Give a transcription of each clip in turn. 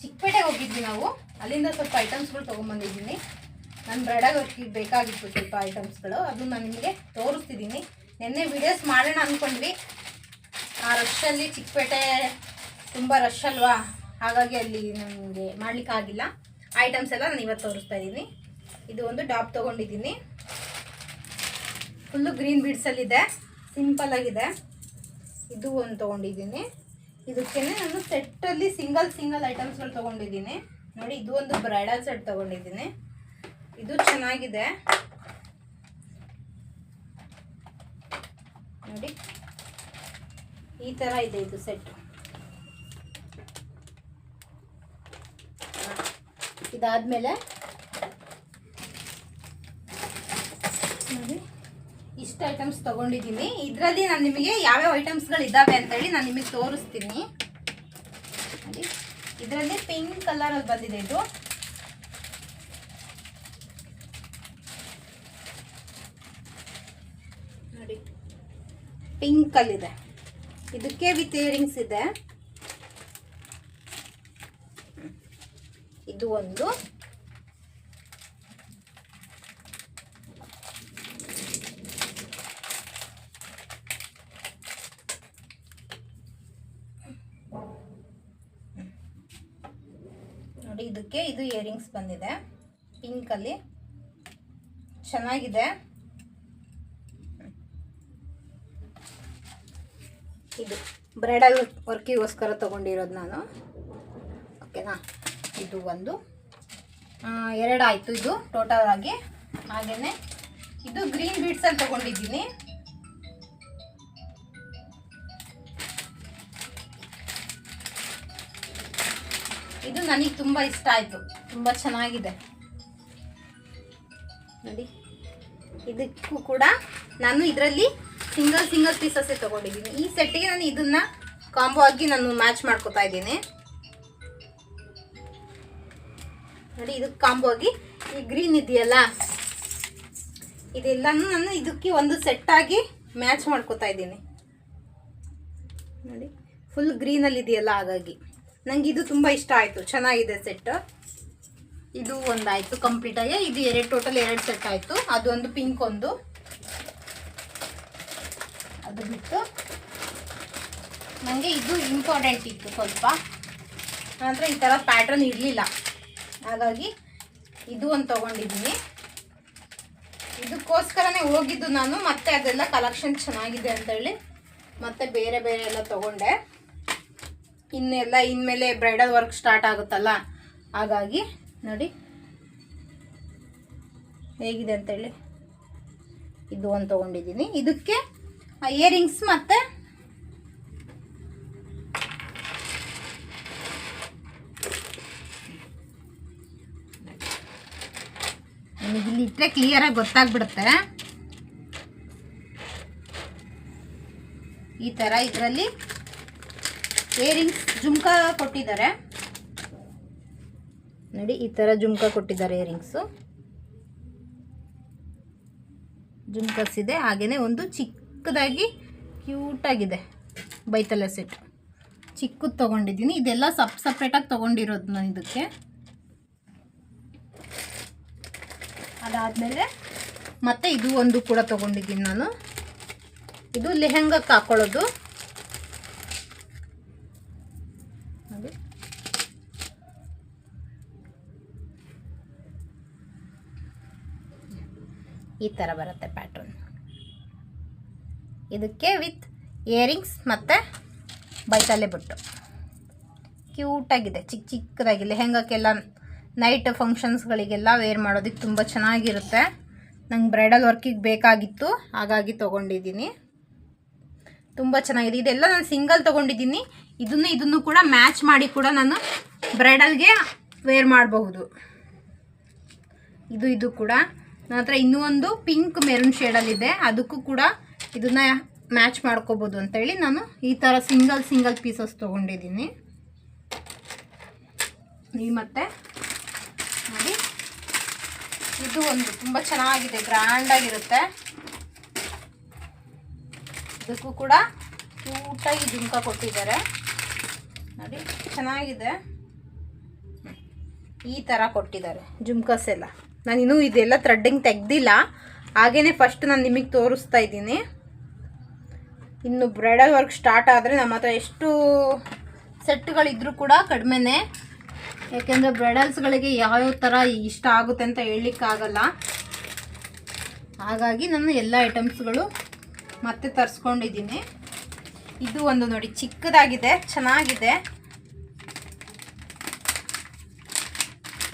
ಚಿಕ್ಕಪೇಟೆಗೆ ಹೋಗಿದ್ವಿ ನಾವು. ಅಲ್ಲಿಂದ ಸ್ವಲ್ಪ ಐಟಮ್ಸ್ಗಳು ತೊಗೊಂಬಂದಿದ್ದೀನಿ ನನ್ನ ಬ್ರೆಡಾಗಿ ಬೇಕಾಗಿತ್ತು ಸ್ವಲ್ಪ ಐಟಮ್ಸ್ಗಳು ಅದು ನಾನು ನಿಮಗೆ ತೋರಿಸ್ತಿದ್ದೀನಿ. ನಿನ್ನೆ ವಿಡಿಯೋಸ್ ಮಾಡೋಣ ಅಂದ್ಕೊಂಡ್ವಿ ಆ ರಶ್ಶಲ್ಲಿ ಚಿಕ್ಕಪೇಟೆ ತುಂಬ ರಶ್ ಅಲ್ವಾ? ಹಾಗಾಗಿ ಅಲ್ಲಿ ನನಗೆ ಮಾಡಲಿಕ್ಕಾಗಿಲ್ಲ ಐಟಮ್ಸ್ ಎಲ್ಲ ನಾನು ಇವತ್ತು ತೋರಿಸ್ತಾ ಇದ್ದೀನಿ. ಇದು ಒಂದು ಡಾಪ್ ತೊಗೊಂಡಿದ್ದೀನಿ. ಫುಲ್ಲು ಗ್ರೀನ್ ಬೀಡ್ಸಲ್ಲಿದೆ ಸಿಂಪಲ್ ಆಗಿದೆ. ಇದು ಒಂದು ತೊಗೊಂಡಿದ್ದೀನಿ. ಇದಕ್ಕೆ ನಾನು ಸೆಟ್ಟಲ್ಲಿ ಸಿಂಗಲ್ ಸಿಂಗಲ್ ಐಟಮ್ಸ್ಗಳು ತೊಗೊಂಡಿದ್ದೀನಿ. ನೋಡಿ, ಇದು ಒಂದು ಬ್ರೈಡಲ್ ಸೆಟ್ ತೊಗೊಂಡಿದ್ದೀನಿ. ಇದು ಚೆನ್ನಾಗಿದೆ. ನೋಡಿ, ಈ ಥರ ಇದೆ ಇದು ಸೆಟ್ ಇದಾದಮೇಲೆ ನೋಡಿ ಇಷ್ಟು ಐಟಮ್ಸ್ ತೊಗೊಂಡಿದ್ದೀನಿ. ಇದರಲ್ಲಿ ನಾನು ನಿಮಗೆ ಯಾವ್ಯಾವ ಐಟಮ್ಸ್ಗಳು ಇದ್ದಾವೆ ಅಂತೇಳಿ ನಾನು ನಿಮಗೆ ತೋರಿಸ್ತೀನಿ. ಇದರಲ್ಲಿ ಪಿಂಕ್ ಕಲರಲ್ಲಿ ಬಂದಿದೆ ಇದು. ನೋಡಿ. ಪಿಂಕಲ್ಲಿದೆ ಇದಕ್ಕೆ ವಿತ್ ಇಯರಿಂಗ್ಸ್ ಇದೆ. ಇದು ಒಂದು. ನೋಡಿ, ಇದಕ್ಕೆ ಇದು ಇಯರಿಂಗ್ಸ್ ಬಂದಿದೆ. ಪಿಂಕಲ್ಲಿ ಚೆನ್ನಾಗಿದೆ. ಇದು ಬ್ರೈಡಲ್ ವರ್ಕಿಗೋಸ್ಕರ ತೊಗೊಂಡಿರೋದು ನಾನು. ಓಕೆನಾ ಇದು ಒಂದು. ಎರಡಾಯಿತು ಇದು ಟೋಟಲ್ ಆಗಿ. ಹಾಗೆಯೇ ಇದು ಗ್ರೀನ್ ಬೀಡ್ಸಲ್ಲಿ ತೊಗೊಂಡಿದ್ದೀನಿ. ಇದು ನನಗೆ ತುಂಬ ಇಷ್ಟ ಆಯಿತು. ತುಂಬ ಚೆನ್ನಾಗಿದೆ. ನೋಡಿ. ಇದಕ್ಕೂ ಕೂಡ ನಾನು ಇದರಲ್ಲಿ ಸಿಂಗಲ್ ಸಿಂಗಲ್ ಪೀಸಸ್ಸೇ ತೊಗೊಂಡಿದ್ದೀನಿ. ಈ ಸೆಟ್ಟಿಗೆ ನಾನು ಇದನ್ನು ಕಾಂಬೋ ಆಗಿ ನಾನು ಮ್ಯಾಚ್ ಮಾಡ್ಕೋತಾ ಇದ್ದೀನಿ. ನೋಡಿ ಇದಕ್ಕೆ ಕಾಂಬೋ ಆಗಿ. ಈ ಗ್ರೀನ್ ಇದೆಯಲ್ಲ? ಇದೆಲ್ಲನೂ ನಾನು ಇದಕ್ಕೆ ಒಂದು ಸೆಟ್ ಆಗಿ ಮ್ಯಾಚ್ ಮಾಡ್ಕೋತಾ ಇದ್ದೀನಿ. ನೋಡಿ, ಫುಲ್ ಗ್ರೀನಲ್ಲಿ ಇದೆಯಲ್ಲ ಹಾಗಾಗಿ. ನಂಗೆ ಇದು ತುಂಬ ಇಷ್ಟ ಆಯಿತು. ಚೆನ್ನಾಗಿದೆ ಸೆಟ್ ಇದು ಒಂದಾಯಿತು ಕಂಪ್ಲೀಟ್ ಆಗಿ. ಇದು ಎರಡು ಟೋಟಲ್ ಎರಡು ಸೆಟ್ ಆಯಿತು. ಅದೊಂದು ಪಿಂಕ್ ಒಂದು. ಅದು ಬಿಟ್ಟು ನನಗೆ ಇದು ಇಂಪಾರ್ಟೆಂಟ್ ಇತ್ತು ಸ್ವಲ್ಪ. ಅಂದರೆ ಈ ಥರ ಪ್ಯಾಟ್ರನ್ ಇರಲಿಲ್ಲ. ಹಾಗಾಗಿ ಇದು ಒಂದು ತೊಗೊಂಡಿದ್ದೀನಿ. ಇದಕ್ಕೋಸ್ಕರನೇ ಹೋಗಿದ್ದು ನಾನು. ಮತ್ತೆ ಅದೆಲ್ಲ ಕಲೆಕ್ಷನ್ ಚೆನ್ನಾಗಿದೆ ಅಂತೇಳಿ ಮತ್ತೆ ಬೇರೆ ಬೇರೆ ಎಲ್ಲ ತೊಗೊಂಡೆ. ಇನ್ನೆಲ್ಲ ಇನ್ಮೇಲೆ ಬ್ರೈಡಲ್ ವರ್ಕ್ ಸ್ಟಾರ್ಟ್ ಆಗುತ್ತಲ್ಲ? ಹಾಗಾಗಿ ನೋಡಿ. ಹೇಗಿದೆ ಅಂತೇಳಿ. ಇದು ಒಂದು ತೊಗೊಂಡಿದ್ದೀನಿ. ಇದಕ್ಕೆ ಇಯರಿಂಗ್ಸ್ ಮತ್ತು ನನಗೆ ಇಲ್ಲಿ ಇಟ್ಟರೆ ಕ್ಲಿಯರಾಗಿ ಗೊತ್ತಾಗ್ಬಿಡುತ್ತೆ. ಈ ಥರ ಇದರಲ್ಲಿ ಇಯರಿಂಗ್ಸ್ ಜುಮ್ಕಾ ಕೊಟ್ಟಿದ್ದಾರೆ. ನೋಡಿ, ಈ ಥರ ಜುಮ್ಕಾ ಕೊಟ್ಟಿದ್ದಾರೆ ಇಯರಿಂಗ್ಸು ಜುಮ್ಕಸ್ ಇದೆ. ಹಾಗೆಯೇ ಒಂದು ಚಿಕ್ಕದಾಗಿ ಕ್ಯೂಟಾಗಿದೆ ಬೈತಲೆ ಸೆಟ್ ಚಿಕ್ಕದು ತೊಗೊಂಡಿದ್ದೀನಿ. ಇದೆಲ್ಲ ಸಪ್ ಸಪ್ರೇಟಾಗಿ ತೊಗೊಂಡಿರೋದು ನಾನು ಇದಕ್ಕೆ. ಅದಾದಮೇಲೆ ಮತ್ತೆ ಇದು ಒಂದು ಕೂಡ ತೊಗೊಂಡಿದ್ದೀನಿ ನಾನು. ಇದು ಲೆಹೆಂಗಕ್ಕೆ ಹಾಕೊಳ್ಳೋದು ನೋಡಿ ಈ ಥರ ಬರುತ್ತೆ ಪ್ಯಾಟ್ರನ್ ಇದಕ್ಕೆ ವಿತ್ ಇಯರಿಂಗ್ಸ್ ಮತ್ತು ಬೈತಲೆ ಬಿಟ್ಟು. ಕ್ಯೂಟಾಗಿದೆ ಚಿಕ್ಕ ಚಿಕ್ಕದಾಗಿ ಲೆಹೆಂಗಕ್ಕೆಲ್ಲ ನೈಟ್ ಫಂಕ್ಷನ್ಸ್ಗಳಿಗೆಲ್ಲ ವೇರ್ ಮಾಡೋದಕ್ಕೆ ತುಂಬ ಚೆನ್ನಾಗಿರುತ್ತೆ. ನಂಗೆ ಬ್ರೈಡಲ್ ವರ್ಕಿಗೆ ಬೇಕಾಗಿತ್ತು, ಹಾಗಾಗಿ ತೊಗೊಂಡಿದ್ದೀನಿ. ತುಂಬ ಚೆನ್ನಾಗಿದೆ. ಇದೆಲ್ಲ ನಾನು ಸಿಂಗಲ್ ತೊಗೊಂಡಿದ್ದೀನಿ. ಇದನ್ನು ಇದನ್ನು ಕೂಡ ಮ್ಯಾಚ್ ಮಾಡಿ ಕೂಡ ನಾನು ಬ್ರೈಡಲ್ಗೆ ವೇರ್ ಮಾಡಬಹುದು. ಇದು ಇದು ಕೂಡ. ನನ್ನ ಹತ್ರ ಇನ್ನೂ ಒಂದು ಪಿಂಕ್ ಮೆರೂನ್ ಶೇಡಲ್ಲಿದೆ ಅದಕ್ಕೂ ಕೂಡ ಇದನ್ನ ಮ್ಯಾಚ್ ಮಾಡ್ಕೋಬೋದು ಅಂತೇಳಿ ನಾನು ಈ ಥರ ಸಿಂಗಲ್ ಸಿಂಗಲ್ ಪೀಸಸ್ ತೊಗೊಂಡಿದ್ದೀನಿ. ಈ ಮತ್ತೆ ನೋಡಿ. ಇದು ಒಂದು ತುಂಬ ಚೆನ್ನಾಗಿದೆ ಗ್ರ್ಯಾಂಡಾಗಿರುತ್ತೆ ಇದಕ್ಕೂ ಕೂಡ ಕ್ಯೂಟಾಗಿ ಜುಮ್ಕ ಕೊಟ್ಟಿದ್ದಾರೆ. ನೋಡಿ, ಚೆನ್ನಾಗಿದೆ. ಈ ಥರ ಕೊಟ್ಟಿದ್ದಾರೆ ಜುಮ್ಕಸ್ ಎಲ್ಲ ನಾನು ಇನ್ನೂ ಇದೆಲ್ಲ ಥ್ರೆಡ್ಡಿಂಗ್ ತೆಗ್ದಿಲ್ಲ. ಹಾಗೇ ಫಸ್ಟ್ ನಾನು ನಿಮಗೆ ತೋರಿಸ್ತಾ ಇದ್ದೀನಿ. ಇನ್ನು ಬ್ರೈಡಲ್ ವರ್ಕ್ ಸ್ಟಾರ್ಟ್ ಆದರೆ ನಮ್ಮ ಹತ್ರ ಎಷ್ಟು ಸೆಟ್ಗಳಿದ್ರೂ ಕೂಡ ಕಡಿಮೆನೇ. ಯಾಕೆಂದರೆ ಬ್ರೈಡಲ್ಸ್ಗಳಿಗೆ ಯಾವ್ಯಾವ ಥರ ಇಷ್ಟ ಆಗುತ್ತೆ ಅಂತ ಹೇಳಲಿಕ್ಕಾಗಲ್ಲ. ಹಾಗಾಗಿ ನಾನು ಎಲ್ಲ ಐಟಮ್ಸ್ಗಳು ಮತ್ತೆ ತರಿಸ್ಕೊಂಡಿದ್ದೀನಿ. ಇದು ಒಂದು ನೋಡಿ ಚಿಕ್ಕದಾಗಿದೆ, ಚೆನ್ನಾಗಿದೆ.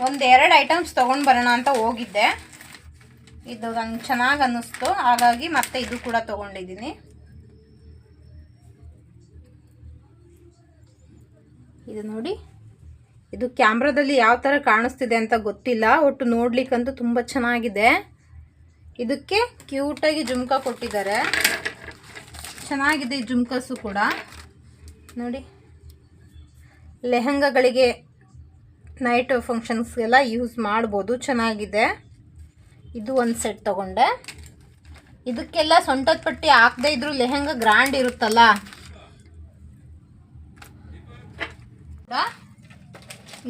ಒಂದು ಎರಡು ಐಟಮ್ಸ್ ತೊಗೊಂಡು ಬರೋಣ ಅಂತ ಹೋಗಿದ್ದೆ. ಇದು ನಂಗೆ ಚೆನ್ನಾಗಿ ಅನ್ನಿಸ್ತು. ಹಾಗಾಗಿ ಮತ್ತೆ ಇದು ಕೂಡ ತೊಗೊಂಡಿದ್ದೀನಿ. ಇದು ನೋಡಿ. ಇದು ಕ್ಯಾಮ್ರಾದಲ್ಲಿ ಯಾವ ಥರ ಕಾಣಿಸ್ತಿದೆ ಅಂತ ಗೊತ್ತಿಲ್ಲ. ಒಟ್ಟು ನೋಡ್ಲಿಕ್ಕಂತೂ ತುಂಬ ಚೆನ್ನಾಗಿದೆ. ಇದಕ್ಕೆ ಕ್ಯೂಟಾಗಿ ಜುಮ್ಕ ಕೊಟ್ಟಿದ್ದಾರೆ. ಚೆನ್ನಾಗಿದೆ ಈ ಜುಮ್ಕಸು ಕೂಡ. ನೋಡಿ. ಲೆಹಂಗಾಗಳಿಗೆ ನೈಟ್ ಫಂಕ್ಷನ್ಸ್ಗೆಲ್ಲ ಯೂಸ್ ಮಾಡ್ಬೋದು. ಚೆನ್ನಾಗಿದೆ. ಇದು ಒಂದು ಸೆಟ್ ತೊಗೊಂಡೆ. ಇದಕ್ಕೆಲ್ಲ ಸೊಂಟದ ಪಟ್ಟಿ ಹಾಕದೇ ಇದ್ರು ಲೆಹೆಂಗ ಗ್ರ್ಯಾಂಡ್ ಇರುತ್ತಲ್ಲ?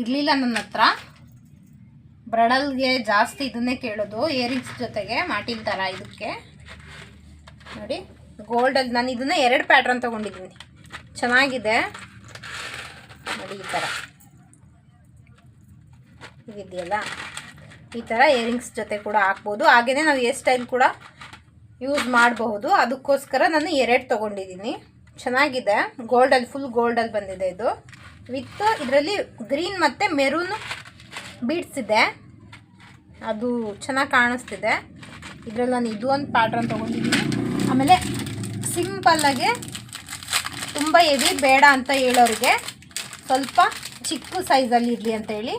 ಇರಲಿಲ್ಲ ನನ್ನ ಹತ್ರ. ಬ್ರಡಲ್ಗೆ ಜಾಸ್ತಿ ಇದನ್ನೇ ಕೇಳೋದು. ಇಯರಿಂಗ್ಸ್ ಜೊತೆಗೆ ಮಾಟಿನ ಥರ ಇದಕ್ಕೆ. ನೋಡಿ ಗೋಲ್ಡಲ್ಲಿ ನಾನು ಇದನ್ನ ಎರಡು ಪ್ಯಾಟ್ರನ್ ತೊಗೊಂಡಿದ್ದೀನಿ. ಚೆನ್ನಾಗಿದೆ. ನೋಡಿ ಈ ಥರ ಇದೆಯಲ್ಲ ಈ ಥರ ಇಯರಿಂಗ್ಸ್ ಜೊತೆ ಕೂಡ ಹಾಕ್ಬೋದು. ಹಾಗೆಯೇ ನಾವು ಹೇರ್ ಸ್ಟೈಲ್ ಕೂಡ ಯೂಸ್ ಮಾಡಬಹುದು. ಅದಕ್ಕೋಸ್ಕರ ನಾನು ಎರಡು ತೊಗೊಂಡಿದ್ದೀನಿ. ಚೆನ್ನಾಗಿದೆ. ಗೋಲ್ಡಲ್ಲಿ ಫುಲ್ ಗೋಲ್ಡಲ್ಲಿ ಬಂದಿದೆ ಇದು. ವಿತ್ ಇದರಲ್ಲಿ ಗ್ರೀನ್ ಮತ್ತು ಮೆರೂನ್ ಬೀಡ್ಸ್ ಇದೆ. ಅದು ಚೆನ್ನಾಗಿ ಕಾಣಿಸ್ತಿದೆ. ಇದರಲ್ಲಿ ನಾನು ಇದು ಒಂದು ಪ್ಯಾಟ್ರನ್ ತೊಗೊಂಡಿದ್ದೀನಿ. ಆಮೇಲೆ ಸಿಂಪಲ್ಲಾಗೆ ತುಂಬ ಹೆವಿ ಬೇಡ ಅಂತ ಹೇಳೋರಿಗೆ ಸ್ವಲ್ಪ ಚಿಕ್ಕ ಸೈಜಲ್ಲಿ ಇರಲಿ ಅಂತ ಹೇಳಿ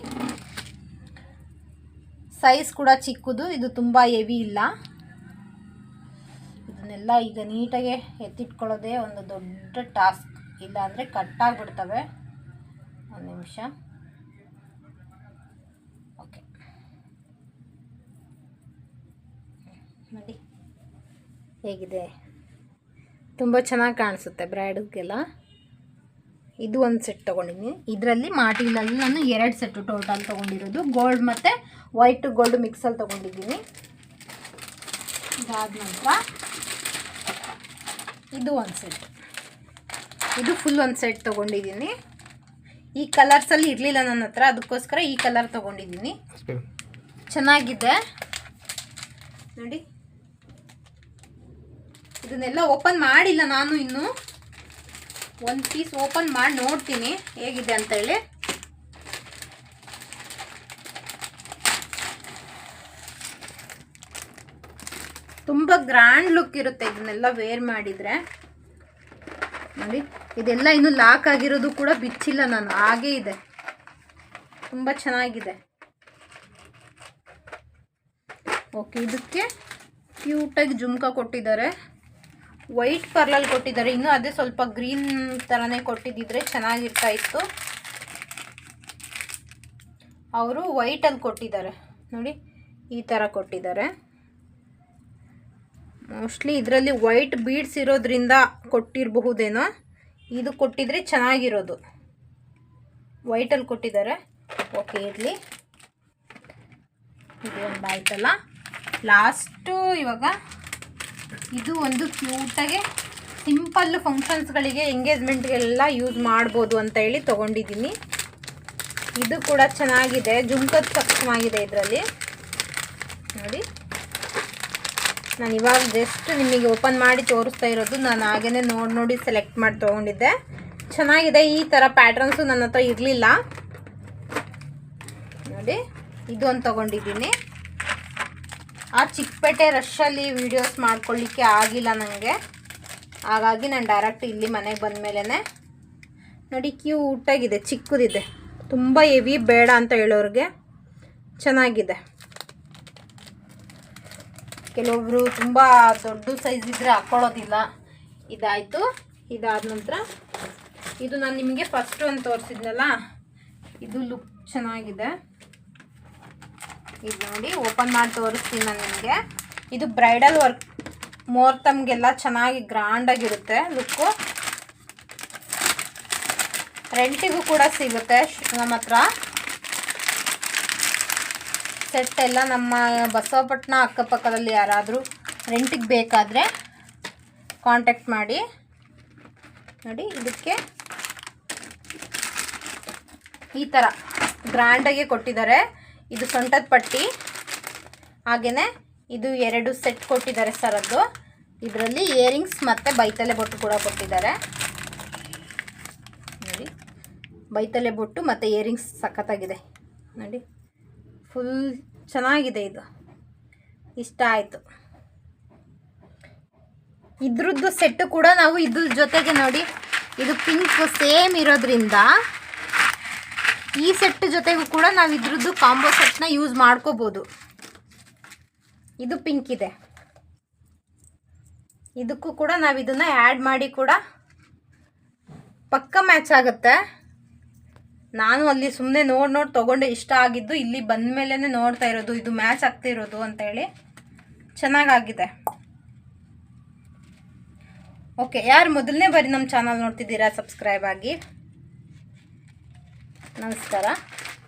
ಸೈಜ್ ಕೂಡ ಚಿಕ್ಕದು, ಇದು ತುಂಬ ಹೆವಿ ಇಲ್ಲ. ಇದನ್ನೆಲ್ಲ ಈಗ ನೀಟಾಗಿ ಎತ್ತಿಟ್ಕೊಳ್ಳೋದೇ ಒಂದು ದೊಡ್ಡ ಟಾಸ್ಕ್. ಇಲ್ಲ ಅಂದರೆ ಕಟ್ಟಾಗ್ಬಿಡ್ತವೆ ಒಂದು ನಿಮಿಷ. ಓಕೆ. ನೋಡಿ. ಹೇಗಿದೆ? ತುಂಬ ಚೆನ್ನಾಗಿ ಕಾಣಿಸುತ್ತೆ ಬ್ರೈಡ್ಗೆಲ್ಲ ಇದು ಒಂದು ಸೆಟ್ ತೊಗೊಂಡಿದ್ದೀನಿ ಇದರಲ್ಲಿ ಮಾಟಿಲಲ್ಲಿ ನಾನು ಎರಡು ಸೆಟ್ಟು ಟೋಟಲ್ ತೊಗೊಂಡಿರೋದು. ಗೋಲ್ಡ್ ಮತ್ತು ವೈಟ್ ಗೋಲ್ಡ್ ಮಿಕ್ಸಲ್ಲಿ ತೊಗೊಂಡಿದ್ದೀನಿ. ಇದಾದ ನಂತರ ಇದು ಒಂದು ಸೆಟ್ ಇದು ಫುಲ್ ಒಂದು ಸೆಟ್ ತೊಗೊಂಡಿದ್ದೀನಿ. ಈ ಕಲರ್ಸಲ್ಲಿ ಇರಲಿಲ್ಲ ನನ್ನ ಹತ್ರ ಅದಕ್ಕೋಸ್ಕರ ಈ ಕಲರ್ ತೊಗೊಂಡಿದ್ದೀನಿ. ಚೆನ್ನಾಗಿದೆ. ನೋಡಿ. ಇದನ್ನೆಲ್ಲ ಓಪನ್ ಮಾಡಿಲ್ಲ ನಾನು ಇನ್ನು. ಒಂದು ಪೀಸ್ ಓಪನ್ ಮಾಡಿ ನೋಡ್ತೀನಿ ಹೇಗಿದೆ ಅಂತ ಹೇಳಿ. ತುಂಬ ಗ್ರ್ಯಾಂಡ್ ಲುಕ್ ಇರುತ್ತೆ ಇದನ್ನೆಲ್ಲ ವೇರ್ ಮಾಡಿದರೆ. ನೋಡಿ, ಇದೆಲ್ಲ ಇನ್ನು ಲಾಕ್ ಆಗಿರೋದು ಕೂಡ ಬಿಚ್ಚಿಲ್ಲ ನಾನು, ಹಾಗೇ ಇದೆ. ತುಂಬ ಚೆನ್ನಾಗಿದೆ. ಓಕೆ ಇದಕ್ಕೆ ಕ್ಯೂಟಾಗಿ ಜುಮ್ಕ ಕೊಟ್ಟಿದ್ದಾರೆ. ವೈಟ್ ಪರ್ಲಲ್ಲಿ ಕೊಟ್ಟಿದ್ದಾರೆ. ಇನ್ನೂ ಅದೇ ಸ್ವಲ್ಪ ಗ್ರೀನ್ ಥರನೇ ಕೊಟ್ಟಿದ್ದಿದ್ರೆ ಚೆನ್ನಾಗಿರ್ತಾ ಇತ್ತು ಅವರು ವೈಟಲ್ಲಿ ಕೊಟ್ಟಿದ್ದಾರೆ. ನೋಡಿ, ಈ ಥರ ಕೊಟ್ಟಿದ್ದಾರೆ. ಮೋಸ್ಟ್ಲಿ ಇದರಲ್ಲಿ ವೈಟ್ ಬೀಡ್ಸ್ ಇರೋದ್ರಿಂದ ಕೊಟ್ಟಿರಬಹುದೇನೋ, ಇದು ಕೊಟ್ಟಿದ್ರೆ ಚೆನ್ನಾಗಿರೋದು. ವೈಟಲ್ಲಿ ಕೊಟ್ಟಿದ್ದಾರೆ. ಓಕೆ, ಇರಲಿ. ಇದು ಒಂದು ಆಯ್ತಲ್ಲ. ಲಾಸ್ಟು ಇವಾಗ ಇದು ಒಂದು ಕ್ಯೂಟಾಗೆ ಸಿಂಪಲ್ ಫಂಕ್ಷನ್ಸ್ಗಳಿಗೆ ಎಂಗೇಜ್ಮೆಂಟ್ಗೆಲ್ಲ ಯೂಸ್ ಮಾಡ್ಬೋದು ಅಂತ ಹೇಳಿ ತೊಗೊಂಡಿದ್ದೀನಿ. ಇದು ಕೂಡ ಚೆನ್ನಾಗಿದೆ, ಜುಮ್ಕದ ಸಕ್ಷಮಾಗಿದೆ ಇದರಲ್ಲಿ. ನೋಡಿ. ನಾನು ಇವಾಗ ಜಸ್ಟ್ ನಿಮಗೆ ಓಪನ್ ಮಾಡಿ ತೋರಿಸ್ತಾ ಇರೋದು, ನಾನು ಹಾಗೇ ನೋಡಿ ನೋಡಿ ಸೆಲೆಕ್ಟ್ ಮಾಡಿ ತೊಗೊಂಡಿದ್ದೆ. ಚೆನ್ನಾಗಿದೆ, ಈ ಥರ ಪ್ಯಾಟ್ರನ್ಸು ನನ್ನ ಹತ್ರ ಇರಲಿಲ್ಲ. ನೋಡಿ, ಇದೊಂದು ತೊಗೊಂಡಿದ್ದೀನಿ. ಆ ಚಿಕ್ಕಪೇಟೆ ರಶಲ್ಲಿ ವೀಡಿಯೋಸ್ ಮಾಡ್ಕೊಳ್ಳಿಕ್ಕೆ ಆಗಿಲ್ಲ ನನಗೆ ಹಾಗಾಗಿ ನಾನು ಡೈರೆಕ್ಟ್ ಇಲ್ಲಿ ಮನೆಗೆ ಬಂದ ನೋಡಿ ಕ್ಯೂಟಾಗಿದೆ ಚಿಕ್ಕದಿದೆ. ತುಂಬ ಹೆವಿ ಬೇಡ ಅಂತ ಹೇಳೋರಿಗೆ ಚೆನ್ನಾಗಿದೆ. ಕೆಲವೊಬ್ರು ತುಂಬ ದೊಡ್ಡ ಸೈಜ್ ಇದ್ದರೆ ಹಾಕ್ಕೊಳ್ಳೋದಿಲ್ಲ ಇದಾಯಿತು. ಇದಾದ ನಂತರ ಇದು ನಾನು ನಿಮಗೆ ಫಸ್ಟ್ ಒಂದು ತೋರಿಸಿದ್ನಲ್ಲ, ಇದು ಲುಕ್ ಚೆನ್ನಾಗಿದೆ. ಇದು ನೋಡಿ, ಓಪನ್ ಮಾಡಿ ತೋರಿಸ್ತೀನಿ ನಾನು ನಿಮಗೆ. ಇದು ಬ್ರೈಡಲ್ ವರ್ಕ್ ಮೋರ್ತಮ್ಗೆಲ್ಲ ಚೆನ್ನಾಗಿ ಗ್ರ್ಯಾಂಡಾಗಿರುತ್ತೆ ಲುಕ್ಕು ರೆಂಟಿಗೂ ಕೂಡ ಸಿಗುತ್ತೆ ನಮ್ಮ ಹತ್ರ. ಸೆಟ್ ಎಲ್ಲ ನಮ್ಮ ಬಸವಪಟ್ಟಣ ಅಕ್ಕಪಕ್ಕದಲ್ಲಿ ಯಾರಾದರೂ ರೆಂಟಿಗೆ ಬೇಕಾದರೆ ಕಾಂಟ್ಯಾಕ್ಟ್ ಮಾಡಿ. ನೋಡಿ, ಇದಕ್ಕೆ ಈ ಥರ ಗ್ರ್ಯಾಂಡಾಗೆ ಕೊಟ್ಟಿದ್ದಾರೆ. ಇದು ಸೊಂಟದ ಪಟ್ಟಿ. ಹಾಗೆಯೇ ಇದು ಎರಡು ಸೆಟ್ ಕೊಟ್ಟಿದ್ದಾರೆ ಸರ್ ಅದು. ಇದರಲ್ಲಿ ಇಯರಿಂಗ್ಸ್ ಮತ್ತು ಬೈತಲೆ ಬೊಟ್ಟು ಕೂಡ ಕೊಟ್ಟಿದ್ದಾರೆ. ನೋಡಿ, ಬೈತಲೆ ಬೊಟ್ಟು ಮತ್ತು ಇಯರಿಂಗ್ಸ್ ಸಖತ್ತಾಗಿದೆ. ನೋಡಿ ಫುಲ್ ಚೆನ್ನಾಗಿದೆ ಇದು. ಇಷ್ಟ ಆಯಿತು. ಇದ್ರದ್ದು ಸೆಟ್ಟು ಕೂಡ ನಾವು ಇದ್ರ ಜೊತೆಗೆ ನೋಡಿ, ಇದು ಪಿಂಕ್ ಸೇಮ್ ಇರೋದ್ರಿಂದ ಈ ಸೆಟ್ ಜೊತೆಗೂ ಕೂಡ ನಾವು ಇದ್ರದ್ದು ಕಾಂಬೋ ಸೆಟ್ನ ಯೂಸ್ ಮಾಡ್ಕೋಬೋದು. ಇದು ಪಿಂಕ್ ಇದೆ. ಇದಕ್ಕೂ ಕೂಡ ನಾವು ಇದನ್ನ ಆ್ಯಡ್ ಮಾಡಿ ಕೂಡ ಪಕ್ಕ ಮ್ಯಾಚ್ ಆಗುತ್ತೆ. ನಾನು ಅಲ್ಲಿ ಸುಮ್ಮನೆ ನೋಡಿ ನೋಡಿ ತೊಗೊಂಡೆ, ಇಷ್ಟ ಆಗಿದ್ದು ಇಲ್ಲಿ ಬಂದ ಮೇಲೇ ನೋಡ್ತಾ ಇರೋದು, ಇದು ಮ್ಯಾಚ್ ಆಗ್ತಿರೋದು ಅಂತೇಳಿ. ಚೆನ್ನಾಗಾಗಿದೆ. ಓಕೆ ಯಾರು ಮೊದಲನೇ ಬಾರಿ ನಮ್ಮ ಚಾನಲ್ ನೋಡ್ತಿದ್ದೀರಾ ಸಬ್ಸ್ಕ್ರೈಬ್ ಆಗಿ? ನಮಸ್ಕಾರ.